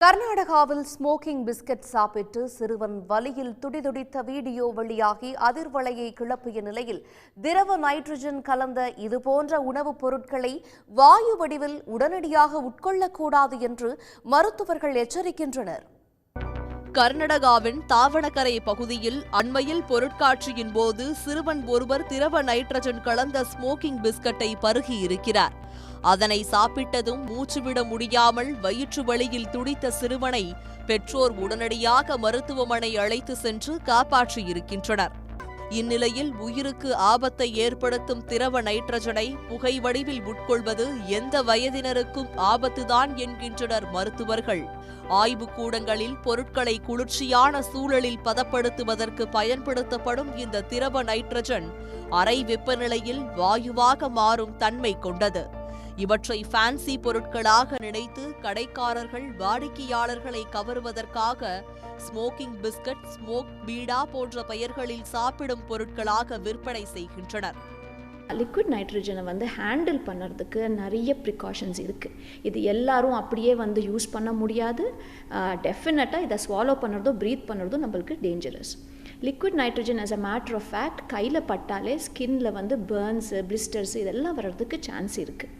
கர்நாடகாவில் smoking biscuit சாப்பிட்டு சிறுவன் வலியில் துடிதுடித்த வீடியோ வெளியாகி அதிர்வலையை கிளப்பிய நிலையில் திரவ நைட்ரஜன் கலந்த இதுபோன்ற உணவுப் பொருட்களை வாயு வடிவில் உடனடியாக உட்கொள்ளக்கூடாது என்று மருத்துவர்கள் எச்சரிக்கின்றனர். கர்நாடகாவின் தாவணக்கரை பகுதியில் அண்மையில் பொருட்காட்சியின் போது சிறுவன் ஒருவர் திரவ நைட்ரஜன் கலந்த ஸ்மோக்கிங் பிஸ்கட்டை பருகியிருக்கிறார் அதனை சாப்பிட்டதும் மூச்சுவிட முடியாமல் வயிற்று வழியில் துடித்த சிறுவனை பெற்றோர் உடனடியாக மருத்துவமனை அழைத்து சென்று காப்பாற்றியிருக்கின்றனர். இந்நிலையில் உயிருக்கு ஆபத்தை ஏற்படுத்தும் திரவ நைட்ரஜனை புகை வடிவில் உட்கொள்வது எந்த வயதினருக்கும் ஆபத்துதான் என்கின்றனர் மருத்துவர்கள். ஆய்வுக்கூடங்களில் பொருட்களை குளிர்ச்சியான சூழலில் பதப்படுத்துவதற்கு பயன்படுத்தப்படும் இந்த திரவ நைட்ரஜன் அறை வெப்பநிலையில் வாயுவாக மாறும் தன்மை கொண்டது. இவற்றை ஃபேன்சி பொருட்களாக நினைத்து கடைக்காரர்கள் வாடிக்கையாளர்களை கவருவதற்காக ஸ்மோக்கிங் பிஸ்கட் ஸ்மோக் பீடா போன்ற பெயர்களில் சாப்பிடும் பொருட்களாக விற்பனை செய்கின்றனர். லிக்விட் நைட்ரஜனை வந்து ஹேண்டில் பண்ணுறதுக்கு நிறைய ப்ரிகாஷன்ஸ் இருக்குது இது எல்லாரும் அப்படியே வந்து யூஸ் பண்ண முடியாது. டெஃபினட்டாக இதை ஸ்வாலோ பண்ணுறதோ ப்ரீத் பண்ணுறதோ நம்மளுக்கு dangerous liquid nitrogen as a matter of fact கையில் பட்டாலே ஸ்கின்னில் வந்து பேர்ன்ஸு பிளிஸ்டர்ஸ் இதெல்லாம் வர்றதுக்கு சான்ஸ் இருக்குது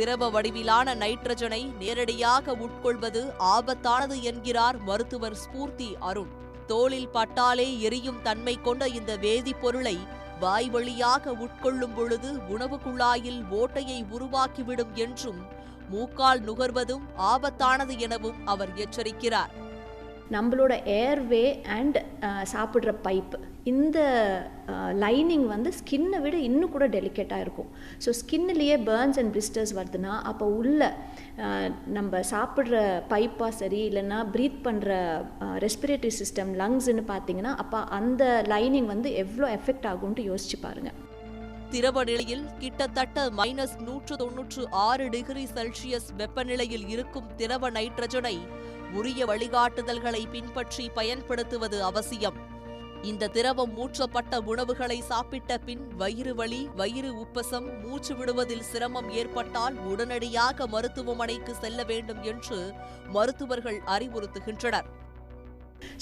திரவ வடிவிலான நைட்ரஜனை நேரடியாக உட்கொள்வது ஆபத்தானது என்கிறார் மருத்துவர் ஸ்பூர்த்தி அருண். தோளில் பட்டாலே எரியும் தன்மை கொண்ட இந்த வேதிப்பொருளை வாய் வழியாக உட்கொள்ளும் பொழுது உணவு குழாயில் ஓட்டையை உருவாக்கிவிடும் என்றும் மூக்கால் நுகர்வதும் ஆபத்தானது எனவும் அவர் எச்சரிக்கிறார். நம்மளோட ஏர்வே அண்ட் சாப்பிட்ற பைப் இந்த uh, லைனிங் வந்து ஸ்கின்னை விட இன்னும் கூட டெலிகேட்டாக இருக்கும். ஸோ ஸ்கின்னுலேயே பேர்ன்ஸ் அண்ட் பிளிஸ்டர்ஸ் வருதுன்னா அப்போ உள்ள uh, நம்ம சாப்பிட்ற பைப்பாக சரி இல்லைன்னா ப்ரீத் பண்ணுற ரெஸ்பிரேட்டரி uh, சிஸ்டம் லங்ஸ்ன்னு பார்த்தீங்கன்னா அப்போ அந்த லைனிங் வந்து எவ்வளோ எஃபெக்ட் ஆகும்ன்ட்டு யோசிச்சு பாருங்கள் திரவ நிலையில் கிட்டத்தட்ட மைனஸ் நூற்று தொன்னூற்று ஆறு டிகிரி செல்சியஸ் வெப்பநிலையில் இருக்கும் திரவ நைட்ரஜனை உரிய வழிகாட்டுதல்களை பின்பற்றி பயன்படுத்துவது அவசியம். இந்த திரவம் மூற்றப்பட்ட உணவுகளை சாப்பிட்ட பின் வயிறு வலி வயிறு உப்பசம் மூச்சு விடுவதில் சிரமம் ஏற்பட்டால் உடனடியாக மருத்துவமனைக்கு செல்ல வேண்டும் என்று மருத்துவர்கள் அறிவுறுத்துகின்றனர்.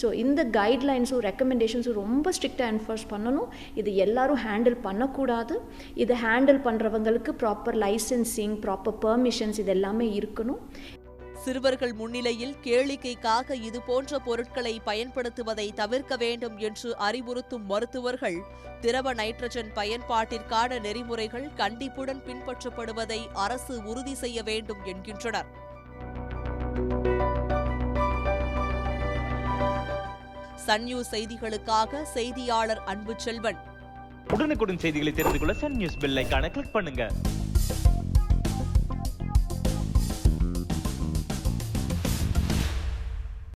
ஸோ இந்த கைட்லைன்ஸும் ரெக்கமெண்டேஷன்ஸும் ரொம்ப ஸ்ட்ரிக்டாக என்ஃபோர்ஸ் பண்ணணும். இது எல்லாரும் ஹேண்டில் பண்ணக்கூடாது. இதை ஹேண்டில் பண்ணுறவங்களுக்கு ப்ராப்பர் லைசன்சிங் ப்ராப்பர் பெர்மிஷன்ஸ் இது எல்லாமே இருக்கணும். சிறுவர்கள் முன்னிலையில் கேளிக்கைக்காக இதுபோன்ற பொருட்களை பயன்படுத்துவதை தவிர்க்க வேண்டும் என்று அறிவுறுத்தும் மருத்துவர்கள் திரவ நைட்ரஜன் பயன்பாட்டிற்கான நெறிமுறைகள் கண்டிப்புடன் பின்பற்றப்படுவதை அரசு உறுதி செய்ய வேண்டும் என்கின்றனர். சன் நியூஸ் செய்திகளுக்காக செய்தியாளர் அன்பு செல்வன் உடனுக்குடன் செய்திகளை தெரிந்து கொள்ள சன் நியூஸ் பெல் கிளிக் பண்ணுங்க.